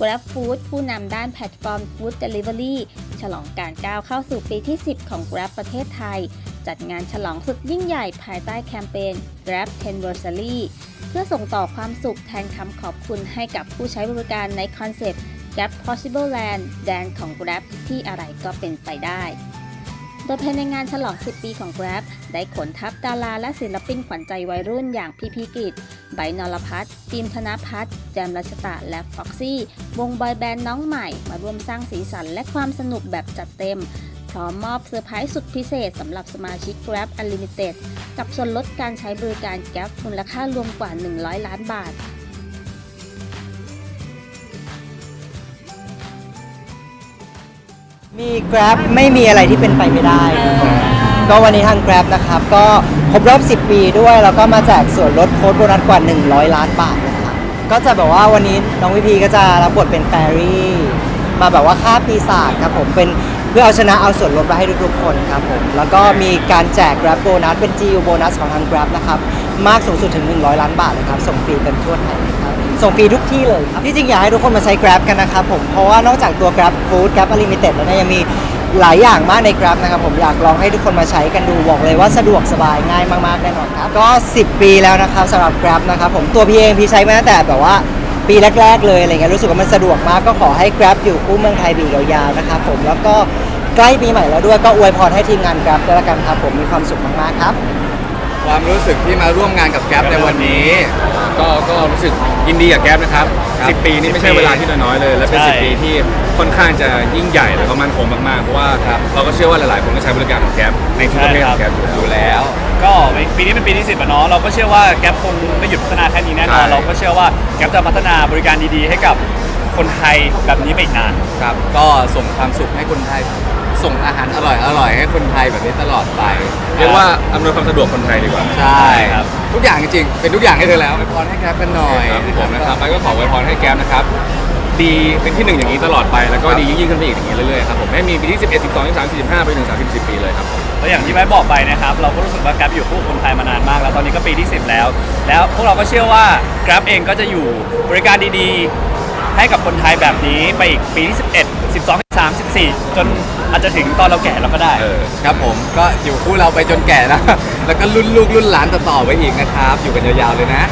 Grab Food ผู้นำด้านแพลตฟอร์ม Food Delivery ฉลองการก้าวเข้าสู่ปีที่ 10 ของ Grab ประเทศไทย จัดงานฉลองสุดยิ่งใหญ่ภายใต้แคมเปญ Grab 10versary เพื่อส่งต่อความสุขแทนคำขอบคุณให้กับผู้ใช้บริการในคอนเซปต์ Grab Possible Land แดนของ Grab ที่อะไรก็เป็นไปได้ โดยภายในงานฉลอง 10 ปีของ Grab ได้ขนทัพดาราและศิลปินขวัญใจวัยรุ่นอย่างพีพีกิจไบนรพัฒน์ฟิล์มธนพัฒน์แจมรัชตะ และฟ็อกซี่ วงบอยแบนด์น้องใหม่ มาร่วมสร้างสีสันและความสนุกแบบจัดเต็ม พร้อมมอบเซอร์ไพรส์สุดพิเศษสำหรับสมาชิก Grab Unlimited กับส่วนลดการใช้บริการ Grab มูลค่ารวมกว่า 100 ล้านบาท มี Grab ไม่มีอะไรที่เป็นไปไม่ได้ ก็วันนี้ทาง Grab นะครับ ก็ครบรอบ 10 ปีด้วย แล้วก็มาแจกส่วนลดโค้ดโบนัสกว่า 100 ล้านบาทนะครับ ก็จะแบบว่าวันนี้น้องวิพีก็จะรับบทเป็นแฟรี่ มาแบบว่าฆ่าปีศาจครับผมเป็นเพื่อเอาชนะเอาส่วนลดมาให้ทุกๆคนครับผม แล้วก็มีการแจก Grab โบนัสเป็น GU โบนัสของทาง Grab นะครับ มากสูงสุดถึง 100 ล้านบาทเลยครับ ส่งฟรีกันทั่วไทยเลยครับ ส่งฟรีทุกที่เลยครับที่จริงอยากให้ทุกคนมาใช้ Grab กันนะครับผมเพราะว่านอกจากตัว Grab Food Grab Unlimited แล้วเนี่ยยังมีหลายอย่างมากใน Grab นะครับผมอยากลองให้ทุกคนมาใช้กันดูบอกเลยว่าสะดวกสบายง่ายมากๆแน่นอนครับก็ 10 ปีแล้วนะครับสำหรับ Grab นะครับผมตัวพี่เองพี่ใช้มาตั้งแต่แบบว่าปีแรก ๆ เลยอะไรเงี้ยรู้สึกว่ามันสะดวกมากก็ขอให้ Grab อยู่คู่เมืองไทยไปอีกยาวๆนะครับผมแล้วก็ใกล้ปีใหม่แล้วด้วยก็อวยพรให้ทีมงาน Grab ด้วยละกันครับผมมีความสุขมากๆครับ ความรู้สึกที่มาร่วมงานกับแก๊ปในวันนี้ ก็ก็รู้สึกยินดีกับแก๊ปนะครับ ครับ10 ปีนี่ไม่ใช่10ปีเวลาที่น้อยๆเลย และเป็น ใช่ 10 ปีที่ค่อนข้างจะยิ่งใหญ่แล้วก็มั่นคงมากๆ เพราะว่าเราก็เชื่อว่าหลายๆ คนก็ใช้บริการของแก๊ปในทุกประเภทของแก๊ปอยู่แล้ว ก็ปีนี้เป็นปีที่สิบอะเนาะเราก็เชื่อว่าแก๊ปคงไม่หยุดพัฒนาแค่นี้แน่นอนใช่ เราก็เชื่อว่าแก๊ปจะพัฒนาบริการดีๆ ให้กับคนไทยแบบนี้ไปอีกนาน ครับ ก็ส่งความสุขให้คนไทย ส่งอาหารอร่อยอร่อยให้คนไทยแบบนี้ตลอดไปเรียกว่าอำนวยความสะดวกคนไทยดีกว่าใช่ครับทุกอย่างจริงๆเป็นทุกอย่างให้เธอแล้วอวยพรให้แก๊ปกันหน่อยครับผมนะครับไปก็ขออวยพรให้แก๊ปนะครับดีเป็นที่หนึ่งอย่างนี้ตลอดไปแล้วก็ดียิ่งๆขึ้นไปอีกอย่างนี้เรื่อยๆครับผมให้มีปีที่11 12 13 14 15ไปถึง30 10ปีเลยครับผมแล้วอย่างที่ไว้บอกไปนะครับเราก็รู้สึกว่า Grab อยู่คู่คนไทยมานานมาก แล้วตอนนี้ก็ปีที่ 10 แล้ว แล้วพวกเราก็เชื่อว่า Grab เองก็จะอยู่บริการดีๆ ให้กับคนไทยแบบนี้ไปอีกปีที่ 11 12 13 14 จนอาจจะถึงตอนเราแก่เราก็ได้ เออครับผมก็อยู่คู่เราไปจนแก่นะ แล้วก็รุ่นลูกรุ่นหลานต่อๆไปอีกนะครับ อยู่กันยาวๆเลยนะ